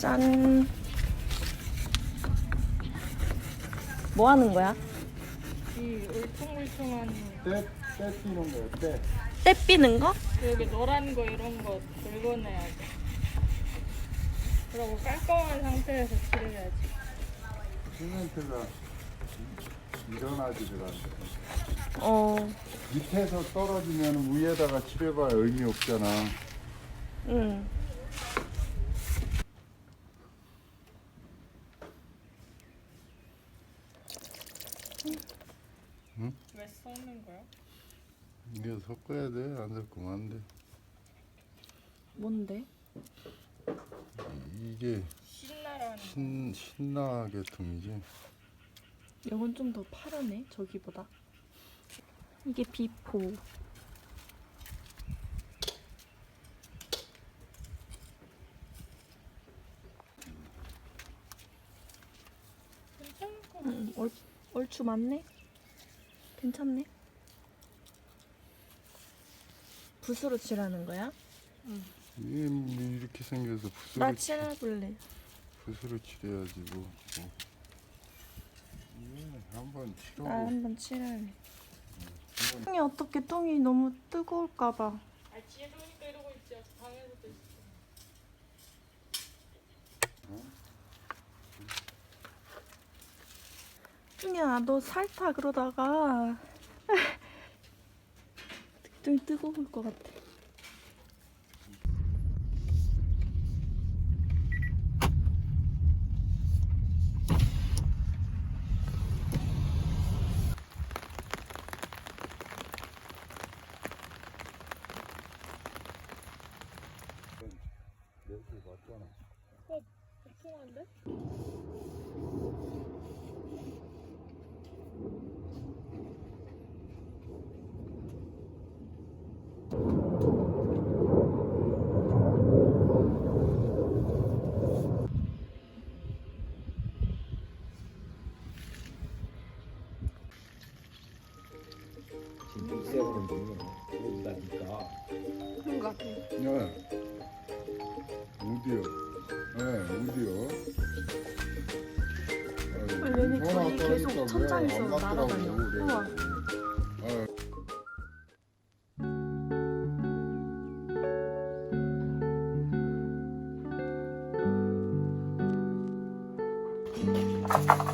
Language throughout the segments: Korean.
짠. 뭐 하는 거야? 이 울퉁불퉁한 때, 때 뛰는 거야, 때. 때 삐는 거? 여기 노란 거 이런 거 긁어내야 돼. 그리고 깔끔한 상태에서 칠해야지. 시멘트가 일어나지를 않네. 어, 밑에서 떨어지면 위에다가 칠해봐야 의미 없잖아. 응. 왜 섞는 거야? 이게 섞어야 돼? 안 섞으면 안 돼. 뭔데? 이게 신나라는 신, tum이지. 이건 좀 더 파랗네, 저기보다. 이게 비포. 괜찮을 것 같아. 응, 얼, 얼추 맞네? 괜찮네? 붓으로 칠하는 거야? 이게 뭐 이렇게 생겨서 붓으로, 나 치- 칠해볼래. 붓으로 칠해야지 뭐. 뭐. 한번 나 치우고 한번 칠할래. 똥이 어떻게 똥이 너무 뜨거울까봐. 아, 뒤에 보니까 이러고 있지. 방에서도 있어. 뚱이야, 너 살타 그러다가 좀 뜨거울 것 같아. 냄새 맡잖아. 불풍한데? 되는데 모른다니까 그런 것 같아. 네. 어디요? 네, 어디요? 아니, 얘네 거의 계속 천장에서 날아다녀. 우와. 아, 오.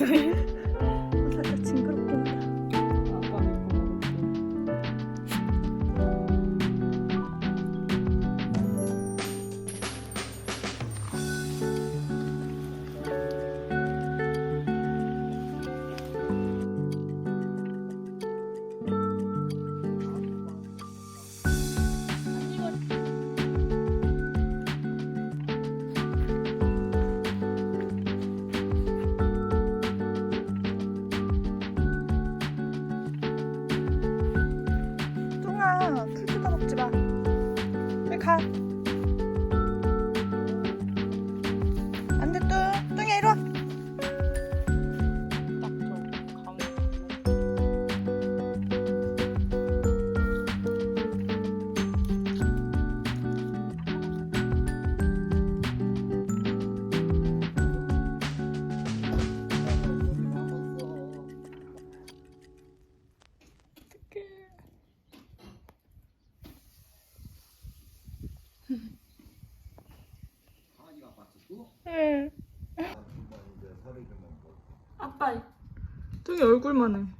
상관 Terra. 강아지가 또? 응. 아빠 뚱이 얼굴만 해